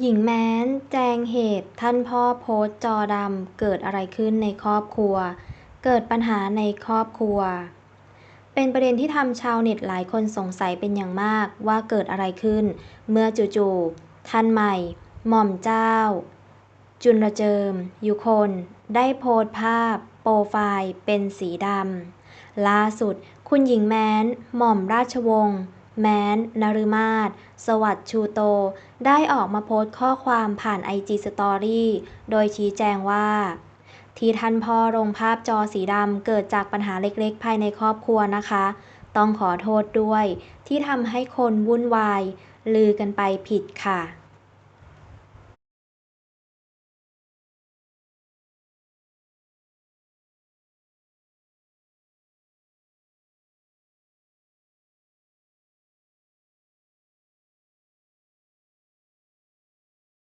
หญิงแม้น แจงเหตุ ท่านพ่อโพสต์จอดำ เกิดอะไรขึ้นในครอบครัว เกิดปัญหาในครอบครัว เป็นประเด็นที่ทำชาวเน็ตหลายคนสงสัยเป็นอย่างมากว่าเกิดอะไรขึ้น เมื่อจู่ๆ ท่านใหม่ หม่อมเจ้า จุลเจิม ยุคน ได้โพสต์ภาพ โปรไฟล์ เป็นสีดำ ล่าสุด คุณหญิงแม้น หม่อมราชวงศ์ แม้น นฤมาศ สวัสดิ์ชูโต ได้ออกมาโพสต์ข้อความผ่านไอจีสตอรี่ โดยชี้แจงว่า ที่ท่านพ่อลงภาพจอสีดำเกิดจากปัญหาเล็กๆ ภายในครอบครัวนะคะ ต้องขอโทษด้วย ที่ทำให้คนวุ่นวาย ลือกันไปผิดค่ะ